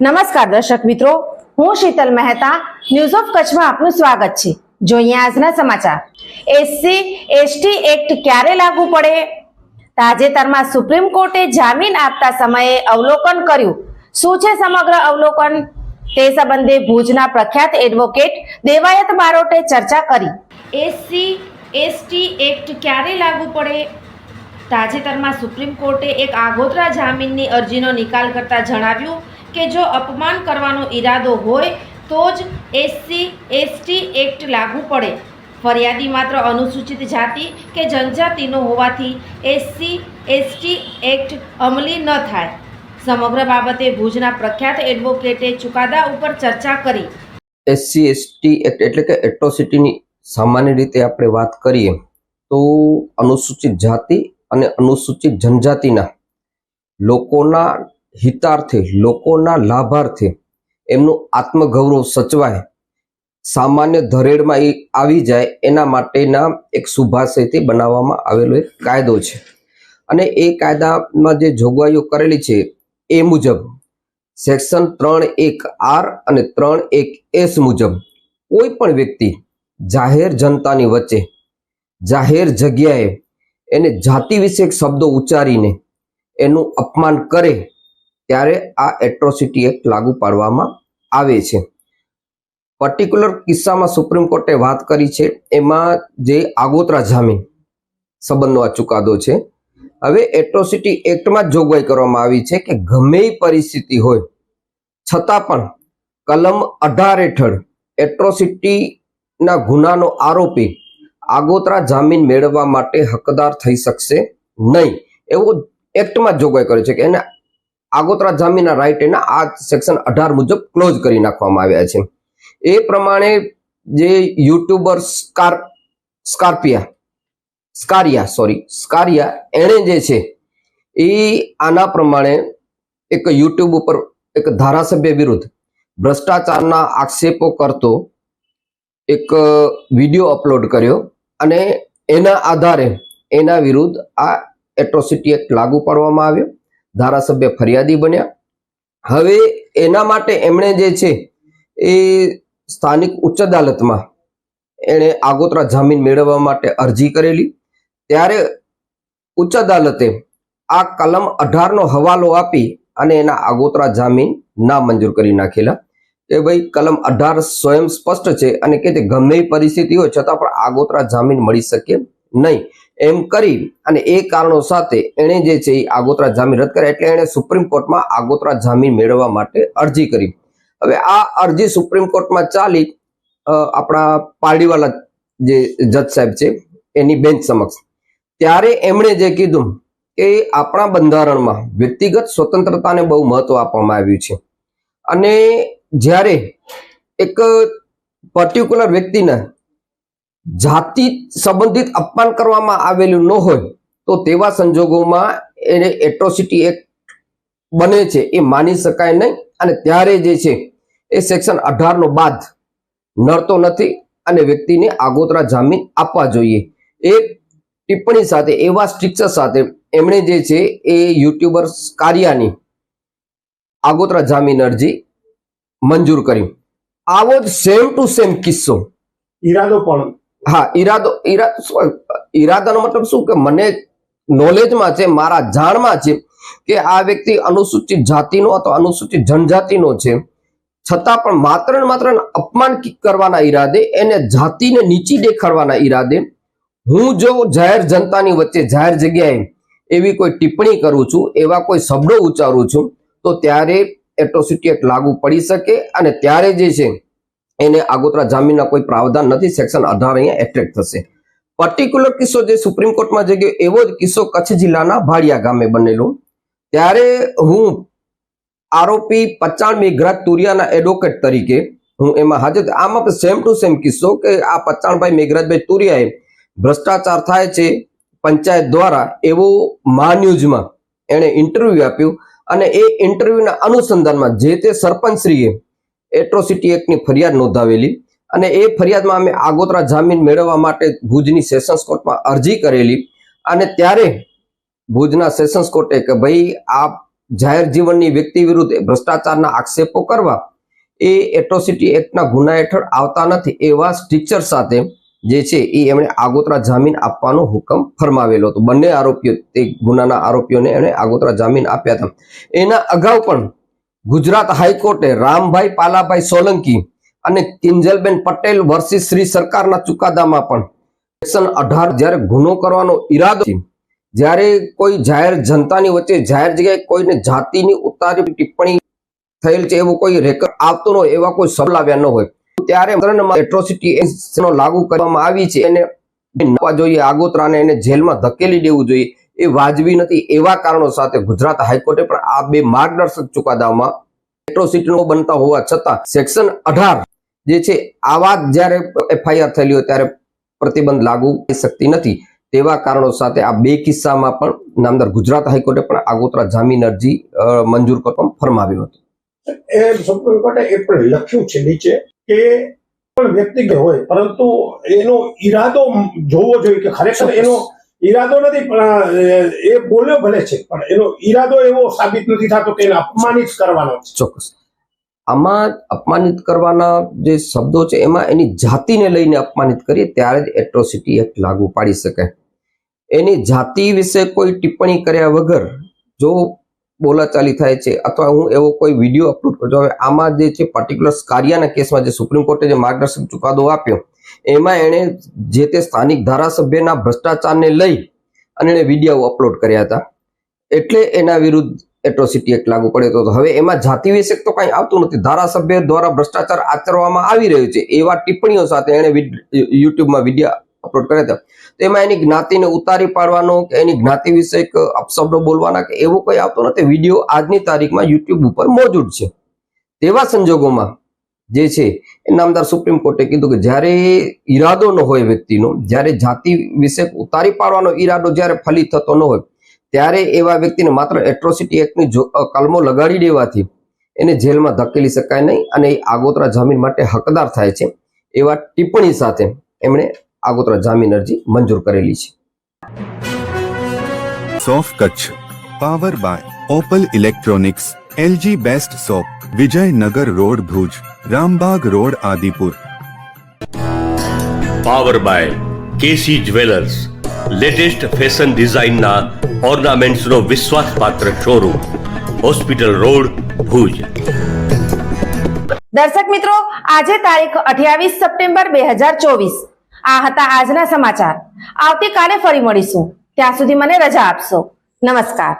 નમસ્કાર દર્શક મિત્રો, હું શીતલ મહેતા ન્યૂઝ ઓફ કચ્છમાં આપનું સ્વાગત છે. જોઈએ આજના સમાચાર. એસસી એસટી એક્ટ ક્યારે લાગુ પડે? તાજેતરમાં સુપ્રીમ કોર્ટે જામીન આપતા સમયે અવલોકન કર્યું. શું છે સમગ્ર અવલોકન? તે સંબંધે ભુજના પ્રખ્યાત એડવોકેટ દેવાયત બારોટે ચર્ચા કરી. એસસી એસટી એક્ટ ક્યારે લાગુ પડે? તાજેતરમાં સુપ્રીમ કોર્ટે એક આગોતરા જામીનની અરજીનો નિકાલ કરતા જણાવ્યું કે જો અપમાન કરવાનો ઈરાદો હોય, તો જ એસસી એસટી એક્ટ લાગુ પડે. ફરિયાદી માત્ર અનુસૂચિત જાતિ કે જનજાતિનો હોવાથી એસસી એસટી એક્ટ અમલી ન થાય. સમગ્ર બાબતે ભુજના પ્રખ્યાત એડવોકેટે ચુકાદા ઉપર ચર્ચા કરી. એસસી એસટી એક્ટ એટલે કે એટ્રોસિટીની સામાન્ય રીતે આપણે વાત કરીએ, તો અનુસૂચિત જાતિ અને અનુસૂચિત જનજાતિના લોકોના હિતાર્થે, લોકોના લાભાર્થે એમનું આત્મગૌરવ સચવાય, સામાન્ય ધરેડમાં એ આવી જાય એના માટેના એક શુભાશયથી બનાવવામાં આવેલો એક કાયદો છે. અને એ કાયદામાં જે જોગવાઈઓ કરેલી છે એ મુજબ, સેક્શન ત્રણ એક આર અને ત્રણ એક એસ મુજબ કોઈ પણ વ્યક્તિ જાહેર જનતાની વચ્ચે, જાહેર જગ્યાએ એને જાતિ વિશે શબ્દો ઉચ્ચારીને એનું અપમાન કરે ત્યારે આ એટ્રોસિટી એક્ટ લાગુ પાડવામાં આવે છે. પર્ટિક્યુલર કિસ્સામાં સુપ્રીમ કોર્ટે વાત કરી છે, એમાં જે આગોતરા જામીન સંબંધનો આ ચુકાદો છે, હવે એટ્રોસિટી એક્ટમાં જોગવાઈ કરવામાં આવી છે કે ગમે પરિસ્થિતિ હોય, છતાં પણ કલમ અઢાર હેઠળ એટ્રોસિટીના ગુનાનો આરોપી આગોતરા જામીન મેળવવા માટે હકદાર થઈ શકશે નહીં. એવો એક્ટમાં જોગવાઈ કરે છે કે એને આગોતરા જામીનના રાઈટ એના આ સેક્શન અઢાર મુજબ ક્લોઝ કરી નાખવામાં આવ્યા છે. એ પ્રમાણે જે યુટ્યુબર સ્કાર સ્કાર્પિયા સ્કારિયા સોરી સ્કારિયા એણે જે છે, એ આના પ્રમાણે એક યુટ્યુબ ઉપર એક ધારાસભ્ય વિરુદ્ધ ભ્રષ્ટાચારના આક્ષેપો કરતો એક વીડિયો અપલોડ કર્યો અને એના આધારે એના વિરુદ્ધ આ એટ્રોસિટી એક્ટ લાગુ પાડવામાં આવ્યો. ધારાસભ્ય ફરિયાદી બન્યા. હવે એના માટે એમણે જે છે એ સ્થાનિક ઉચ્ચ અદાલતમાં એણે આગોતરા જામીન મેળવવા માટે અરજી કરેલી. ત્યારે ઉચ્ચ અદાલતે આ કલમ અઢારનો હવાલો આપી અને એના આગોતરા જામીન ના મંજૂર કરી નાખેલા. કે ભાઈ, કલમ અઢાર સ્વયં સ્પષ્ટ છે અને કે તે ગમે પરિસ્થિતિ હોય, છતાં પણ આગોતરા જામીન મળી શકે નહીં. એમ કરી અને એ કારણો સાથે એણે જે છે એ આગોતરા જામીન રદ કર્યા એટલે એણે સુપ્રીમ કોર્ટમાં આગોતરા જામીન મેળવવા માટે અરજી કરી. હવે આ અરજી સુપ્રીમ કોર્ટમાં ચાલી આપણા પારડીવાલા જે જજ સાહેબ છે, એની બેન્ચ સમક્ષ. ત્યારે એમણે જે કીધું કે આપણા બંધારણમાં વ્યક્તિગત સ્વતંત્રતાને બહુ મહત્વ આપવામાં આવ્યું છે. અને જ્યારે એક પર્ટિક્યુલર વ્યક્તિને જાતિ સંબંધિત અપમાન કરવામાં આવેલું ન હોય તો તેવા સંજોગોમાં એને એટ્રોસિટી એક્ટ બને છે, એ માની શકાય નહીં. અને ત્યારે જે છે, એ સેક્શન અઢારનો બાદ નડતો નથી અને વ્યક્તિને આગોતરા જામીન આપવા જોઈએ. એ ટિપ્પણી સાથે, એવા સ્ટ્રિક્ચર સાથે એમણે જે છે, એ યુટ્યુબર કાર્યાની આગોતરા જામીન અરજી મંજૂર કરી. આવો જ સેમ ટુ સેમ કિસ્સો. ઈરાદો પણ હા, ઈરાદો, ઈરા- ઈરાદાનો મતલબ શું કે મને નોલેજમાં છે, મારા જાણમાં છે કે આ વ્યક્તિ અનુસૂચિત જાતિનો અથવા અનુસૂચિત જનજાતિનો છે. છતાં પણ માત્ર ને માત્ર અપમાન કરવાના ઈરાદે, એને જાતિને નીચી દેખાડવાના ઈરાદે, હું જો જાહેર જનતાની વચ્ચે જાહેર જગ્યાએ એવી કોઈ ટિપ્પણી કરું છું, એવા કોઈ શબ્દો ઉચ્ચારું છું, તો ત્યારે એટ્રોસિટી એક્ટ લાગુ પડી શકે અને ત્યારે જે છે એને આગોતરા જામીનના કોઈ પ્રાવધાન નથી. સેક્શન અઢાર અહીંયા એટ્રેક્ટ થશે. પર્ટિક્યુલર કિસ્સો જે સુપ્રીમ કોર્ટમાં જગ્યો ગયો, એવો જ કિસ્સો કચ્છ જિલ્લાના ભાડિયા ગામે બનેલો. ત્યારે હું આરોપી પચાણ મેઘરાજ તુરિયાના એડવોકેટ તરીકે હું એમાં હાજર આમાં સેમ ટુ સેમ કિસ્સો કે આ પચાણભાઈ મેઘરાજભાઈ તુરિયાએ ભ્રષ્ટાચાર થાય છે પંચાયત દ્વારા એવો મા ન્યૂઝમાં એણે ઇન્ટરવ્યુ આપ્યું. અને એ ઇન્ટરવ્યુના અનુસંધાનમાં જે તે સરપંચશ્રીએ એટ્રોસિટી એક્ટની ફરિયાદ નોંધાવેલી અને એ ફરિયાદમાં અમે આગોતરા જામીન મેળવવા માટે ભુજની સેશન્સ કોર્ટમાં અરજી કરેલી અને ત્યારે ભુજના સેશન્સ કોર્ટે કે ભાઈ આ જાહેર જીવનની વ્યક્તિ વિરુદ્ધ ભ્રષ્ટાચારના આક્ષેપો કરવા એ એટ્રોસિટી એક્ટના ગુના હેઠળ આવતા નથી એવા સ્ટ્રક્ચર સાથે જે છે એ એમણે આગોતરા જામીન આપવાનો હુકમ ફરમાવેલો હતો. બંને આરોપીઓ, તે ગુનાના આરોપીઓને એમણે આગોતરા જામીન આપ્યા હતા. એના અગાઉ પણ ગુજરાત હાઈકોર્ટે રામભાઈ પાલાભાઈ સોલંકી અને કિંજલબેન પટેલ વર્સિસ શ્રી સરકારના ચુકાદામાં પણ સેક્શન અઢાર જ્યારે ગુનો કરવાનો ઈરાદો જ્યારે કોઈ જાહેર જનતાની વચ્ચે, જાહેર જગ્યાએ કોઈને જાતિની ઉતારી ટિપ્પણી થયેલ છે, એવું કોઈ રેકર્ડ આવતો ન હોય, એવા કોઈ સબલાવ્યા લાવ્યા ન હોય. ત્યારે એટ્રોસિટી લાગુ કરવામાં આવી છે, એને જોઈએ, આગોતરાને એને જેલમાં ધકેલી દેવું જોઈએ. એ વાજબી નથી એવા કારણો સાથે ગુજરાત હાઈકોર્ટે પણ આ બે માર્ગદર્શક ચુકાદામાં એટ્રોસિટીનો બનતા હોવા છતાં સેક્શન અઢાર જે છે આવા જ્યારે એફઆઈઆર થયેલી હોય ત્યારે પ્રતિબંધ લાગુ થઈ શકતી નથી. તેવા કારણો સાથે આ બે કિસ્સામાં પણ નામદાર ગુજરાત હાઈકોર્ટે પણ આગોતરા જામીન અરજી મંજૂર કરવા ફરમાવ્યો હતો. એ સુપ્રીમ કોર્ટે એ પણ લખ્યું છે નીચે કે પણ વ્યક્તિગત હોય, પરંતુ એનો ઈરાદો જોવો જોઈએ કે ખરેખર એનો ઈરાદો નથી, પણ એ બોલ્યો ભલે છે, પણ એનો ઈરાદો એવો સાબિત નથી થતો કે એને અપમાનિત કરવાનો ચોક્કસ. આમાં અપમાનિત કરવાના જે શબ્દો છે, એમાં એની જાતિને લઈને અપમાનિત કરીએ, ત્યારે જ એટ્રોસિટી એક્ટ લાગુ પાડી શકાય એની જાતિ વિશે કોઈ ટિપ્પણી કર્યા વગર, જો બોલાચાલી થાય છે, અથવા હું એવો કોઈ વીડિયો અપલોડ કરજો હવે આમાં જે છે પર્ટિક્યુલર કાર્યના કેસમાં જે સુપ્રીમ કોર્ટે જે માર્ગદર્શક ચુકાદો આપ્યો એમાં એણે જે તે સ્થાનિક ધારાસભ્યના ભ્રષ્ટાચારને લઈ અને એણે વીડિયો અપલોડ કર્યા હતા. એટલે એના વિરુદ્ધ એટ્રોસિટી એક્ટ લાગુ પડ્યો હતો હવે એમાં જાતિ વિશે તો કાંઈ આવતું નથી. ધારાસભ્ય દ્વારા ભ્રષ્ટાચાર આચરવામાં આવી રહ્યો છે એવા ટિપ્પણીઓ સાથે એણે યુટ્યુબમાં વીડિયો અપલોડ કર્યા હતા. તો એમાં એની જ્ઞાતિને ઉતારી પાડવાનો કે એની જ્ઞાતિ વિશે અપશબ્દો બોલવાના કે એવું કંઈ આવતું નથી. વીડિયો આજની તારીખમાં યુટ્યુબ ઉપર મોજૂદ છે. તેવા સંજોગોમાં જે છે, એ નામદાર સુપ્રીમ કોર્ટે કીધું કે જ્યારે ઈરાદો ન હોય વ્યક્તિનો, જ્યારે જાતિ વિશે ઉતારી પાડવાનો ઈરાદો જ્યારે ફલિત થતો ન હોય, ત્યારે એવા વ્યક્તિને માત્ર એટ્રોસિટી એક્ટની કલમો લગાડી દેવાથી એને જેલમાં ધકેલી શકાય નહીં અને એ આગોતરા જામીન માટે હકદાર થાય છે, એવા ટિપ્પણી સાથે એમણે આગોતરા જામીન અરજી મંજૂર કરેલી છે. સોફ Kutch, power by Opal electronics, LG best shop Vijaynagar road Bhuj. Rambagh road Adipur. Power by KC jewellers latest fashion ડિઝાઇનના ઓર્નામેન્ટ્સનો વિશ્વાસપાત્ર શોરૂમ હોસ્પિટલ રોડ ભુજ. દર્શક મિત્રો આજે તારીખ અઠ્યાવીસ સપ્ટેમ્બર બે હજાર ચોવીસ. આ હતા આજના સમાચાર. આવતીકાલે ફરી મળીશું. ત્યાં સુધી મને રજા આપશો. નમસ્કાર.